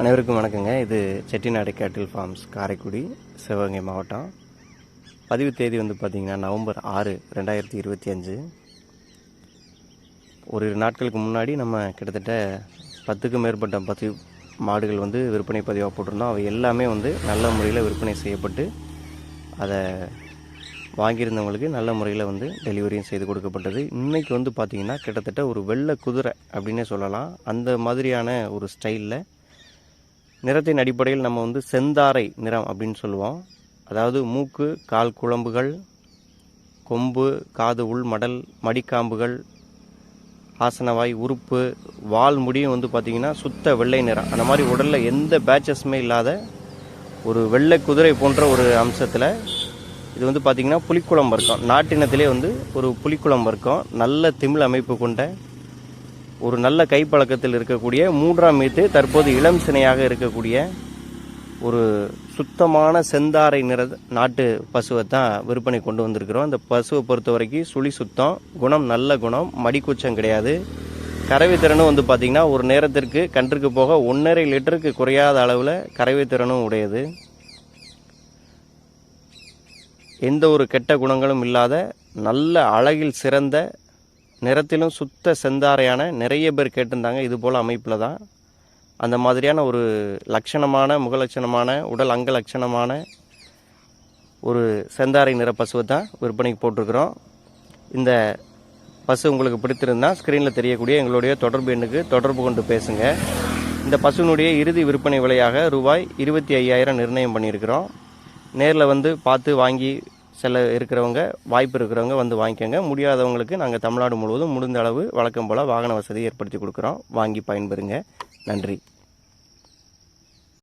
அனைவருக்கும் வணக்கங்க. இது செட்டிநாடு கேட்டில் ஃபார்ம்ஸ் காரைக்குடி சிவகங்கை மாவட்டம். பதிவு தேதி வந்து பார்த்திங்கன்னா நவம்பர் ஆறு ரெண்டாயிரத்தி இருபத்தி அஞ்சு. ஒரு இரு நாட்களுக்கு முன்னாடி நம்ம கிட்டத்தட்ட பத்துக்கும் மேற்பட்ட பதிவு மாடுகள் வந்து விற்பனை பதிவாக போட்டிருந்தோம். அவை எல்லாமே வந்து நல்ல முறையில் விற்பனை செய்யப்பட்டு அதை வாங்கியிருந்தவங்களுக்கு நல்ல முறையில் வந்து டெலிவரியும் செய்து கொடுக்கப்பட்டது. இன்றைக்கி வந்து பார்த்திங்கன்னா கிட்டத்தட்ட ஒரு வெள்ளை குதிரை அப்படின்னே சொல்லலாம். அந்த மாதிரியான ஒரு ஸ்டைலில் நிறத்தின் அடிப்படையில் நம்ம வந்து செந்தாரை நிறம் அப்படின்னு சொல்லுவோம். அதாவது மூக்கு கால் குழம்புகள் கொம்பு காது உள் மடல் மடிக்காம்புகள் ஆசனவாய் உறுப்பு வால் முடியும் வந்து பார்த்திங்கன்னா சுத்த வெள்ளை நிறம். அந்த மாதிரி உடலில் எந்த பேச்சஸுமே இல்லாத ஒரு வெள்ளை குதிரை போன்ற ஒரு அம்சத்தில் இது வந்து பார்த்திங்கன்னா புலிக்குளம் வர்க்கம் நாட்டினத்திலே வந்து ஒரு புலிக்குளம் வர்க்கம் நல்ல திமிழ் அமைப்பு கொண்ட ஒரு நல்ல கைப்பழக்கத்தில் இருக்கக்கூடிய மூன்றாம் மீத்து தற்போது இளம் சினையாக இருக்கக்கூடிய ஒரு சுத்தமான செந்தாரை நிற நாட்டு பசுவை தான் விற்பனை கொண்டு வந்திருக்கிறோம். அந்த பசுவை பொறுத்த வரைக்கும் சுழி சுத்தம் குணம் நல்ல குணம் மடிக்கூச்சம் கிடையாது. கறவை திறனும் வந்து பார்த்திங்கன்னா ஒரு நேரத்திற்கு கன்றுக்கு போக ஒன்றரை லிட்டருக்கு குறையாத அளவில் கறவை திறனும் உடையது. எந்த ஒரு கெட்ட குணங்களும் இல்லாத நல்ல அழகில் சிறந்த நிறத்திலும் சுத்த செந்தாரையான நிறைய பேர் கேட்டிருந்தாங்க. இது போல் அமைப்பில் தான். அந்த மாதிரியான ஒரு லட்சணமான முகலட்சணமான உடல் அங்க லட்சணமான ஒரு செந்தாரை நிற பசுவை தான் விற்பனைக்கு போட்டிருக்கிறோம். இந்த பசு உங்களுக்கு பிடித்திருந்தால் ஸ்க்ரீனில் தெரியக்கூடிய எங்களுடைய தொடர்பு எண்ணுக்கு தொடர்பு கொண்டு பேசுங்க. இந்த பசுவினுடைய இறுதி விற்பனை விலையாக ரூபாய் இருபத்தி ஐயாயிரம் நிர்ணயம் பண்ணியிருக்கிறோம். நேரில் வந்து பார்த்து வாங்கி செல்ல இருக்கிறவங்க வாய்ப்பு இருக்கிறவங்க வந்து வாங்கிக்கோங்க. முடியாதவங்களுக்கு நாங்கள் தமிழ்நாடு முழுவதும் முடிந்த அளவு வழக்கம் போல் வாகன வசதி ஏற்படுத்தி கொடுக்குறோம். வாங்கி பயன்பெறுங்க. நன்றி.